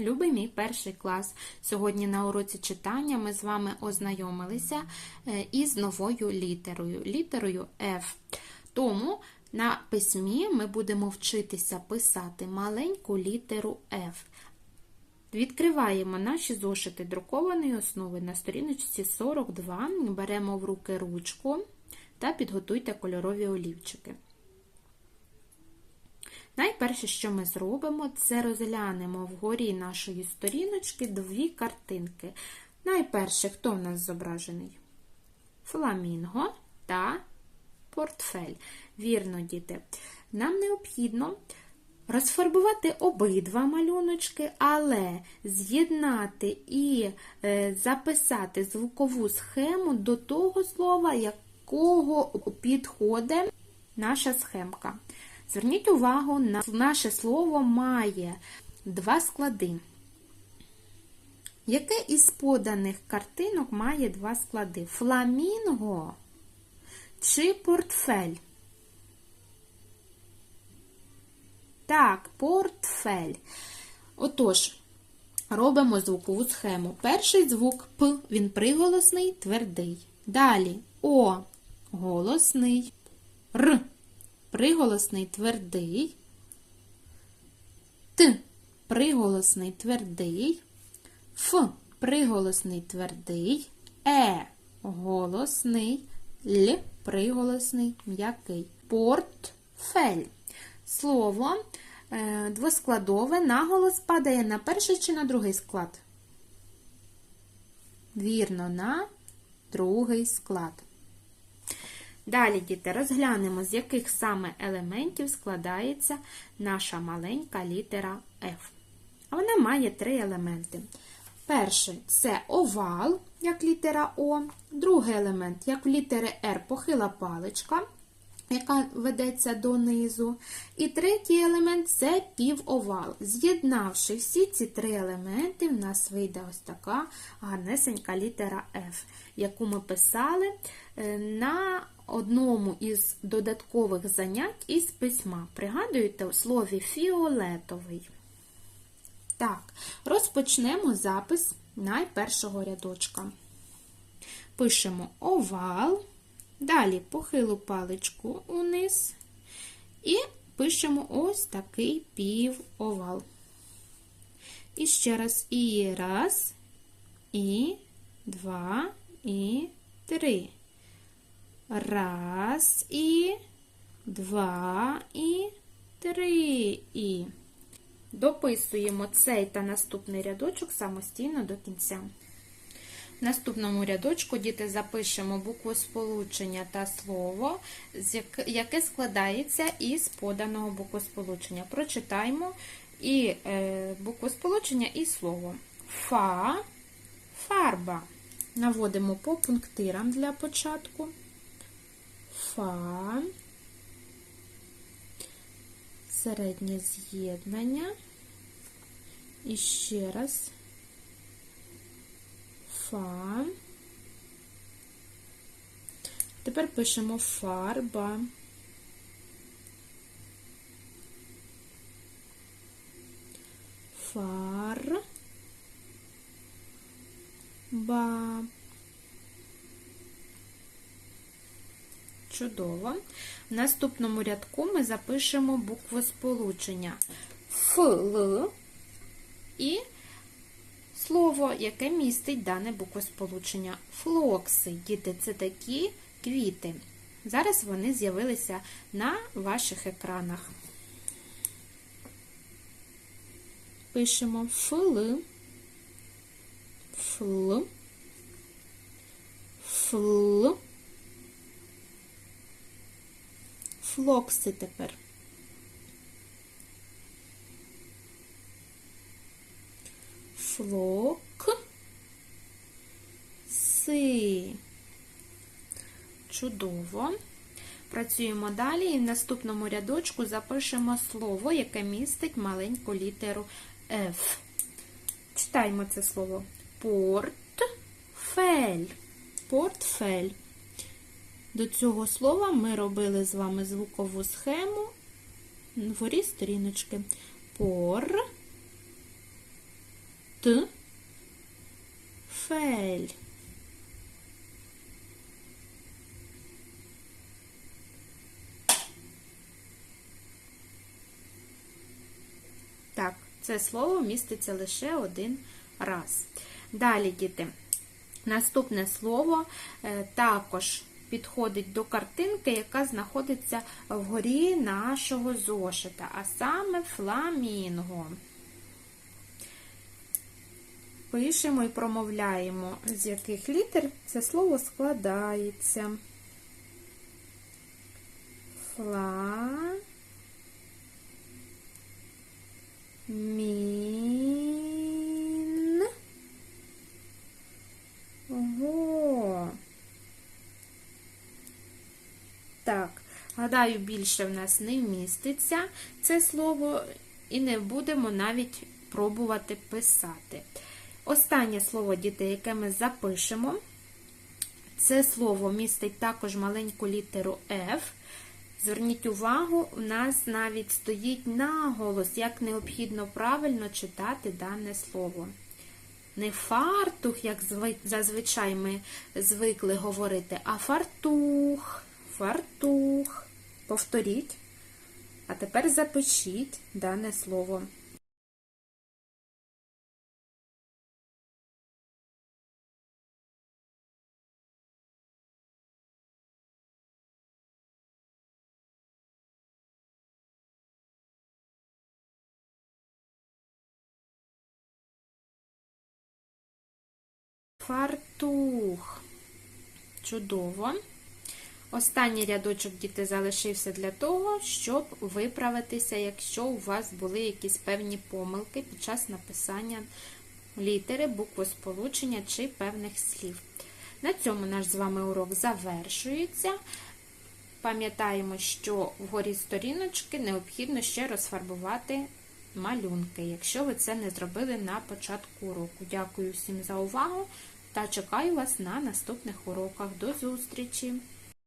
Любий мій перший клас. Сьогодні на уроці читання ми з вами ознайомилися е, із новою літерою, літерою F. Тому на письмі ми будемо вчитися писати маленьку літеру F. Відкриваємо наші зошити друкованої основи на сторіночці 42, беремо в руки ручку та підготуйте кольорові олівчики. Найперше, що ми зробимо, це розглянемо вгорі нашої сторіночки дві картинки. Найперше, хто в нас зображений? Фламінго та портфель. Вірно, діти. Нам необхідно розфарбувати обидва малюночки, але з'єднати і е, записати звукову схему до того слова, якого підходить наша схемка. Зверніть увагу, на наше слово має два склади. Яке із поданих картинок має два склади? Фламінго чи портфель? Так, портфель. Отож, робимо звукову схему. Перший звук П, він приголосний, твердий. Далі О голосний, Р приголосний твердий, Т приголосний твердий, Ф приголосний твердий, Е голосний, Л приголосний м'який. Портфель. Слово е, двоскладове наголос падає на перший чи на другий склад? Вірно, на другий склад. Далі, діти, розглянемо, з яких саме елементів складається наша маленька літера F. Вона має три елементи. Перший це овал, як літера О, другий елемент, як в літери R похила паличка, яка ведеться донизу. І третій елемент це півовал. З'єднавши всі ці три елементи, в нас вийде ось така гарнесенька літера F, яку ми писали е, на одному із додаткових занять із письма. Пригадуєте у слові фіолетовий. Так, розпочнемо запис найпершого рядочка. Пишемо овал, далі похилу паличку униз і пишемо ось такий півовал. І ще раз і раз, і два, і три. Раз і, два і, три і. Дописуємо цей та наступний рядочок самостійно до кінця. Наступному рядочку діти запишемо букву сполучення та слово, яке складається із поданого буквосполучення. Прочитаємо і е, буквосполучення і слово. Фа, фарба. Наводимо по пунктирам для початку. Фа, середнє з'єднання. І ще раз фа. Тепер пишемо фарба. Фар. Ба. Чудово. В наступному рядку ми запишемо букву сполучення ФЛ і слово, яке містить дане буквосполучення. Флокси. Діти, це такі квіти. Зараз вони з'явилися на ваших екранах. Пишемо ФЛ, ФЛ, ФЛ. Флокси тепер. Флок. Си. Чудово. Працюємо далі і в наступному рядочку запишемо слово, яке містить маленьку літеру F. Читаємо це слово. Портфель. Портфель. До цього слова ми робили з вами звукову схему вгорі сторіночки. Пор Т. Фель. Так, це слово міститься лише один раз. Далі, діти, наступне слово е, також підходить до картинки, яка знаходиться вгорі нашого зошита, а саме фламінго. Пишемо і промовляємо, з яких літер це слово складається. Фла. Мін. Го. Так, гадаю, більше в нас не вміститься це слово, і не будемо навіть пробувати писати. Останнє слово, діти, яке ми запишемо, це слово містить також маленьку літеру F. Зверніть увагу, у нас навіть стоїть наголос, як необхідно правильно читати дане слово. Не фартух, як зазвичай ми звикли говорити, а фартух, фартух. Повторіть. А тепер запишіть дане слово. Фартух. Чудово. Останній рядочок діти залишився для того, щоб виправитися, якщо у вас були якісь певні помилки під час написання літери, буквосполучення чи певних слів. На цьому наш з вами урок завершується. Пам'ятаємо, що вгорі сторіночки необхідно ще розфарбувати малюнки, якщо ви це не зробили на початку уроку. Дякую всім за увагу та чекаю вас на наступних уроках. До зустрічі!